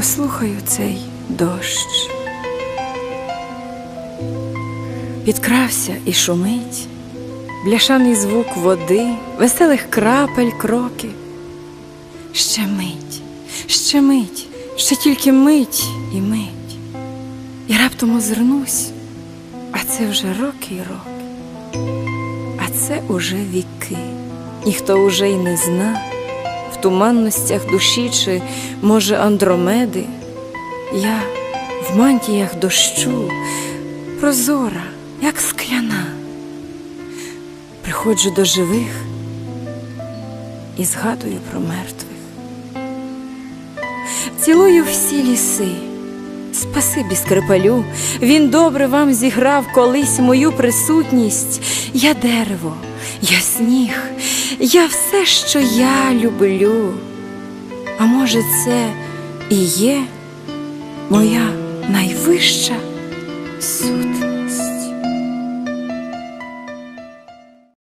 послухаю цей дощ. Підкрався і шумить, бляшаний звук води, веселих крапель кроки. Ще мить, ще мить, ще тільки мить і мить. І раптом озирнусь, а це вже роки й роки, а це уже віки. Ніхто уже й не зна в туманностях душі чи, може, Андромеди. Я в мантіях дощу, прозора, як скляна. Приходжу до живих і згадую про мертвих. Цілую всі ліси. Спасибі скрипалю, він добре вам зіграв колись мою присутність. Я дерево, я сніг, я все, що я люблю. А може, це і є моя найвища сутність.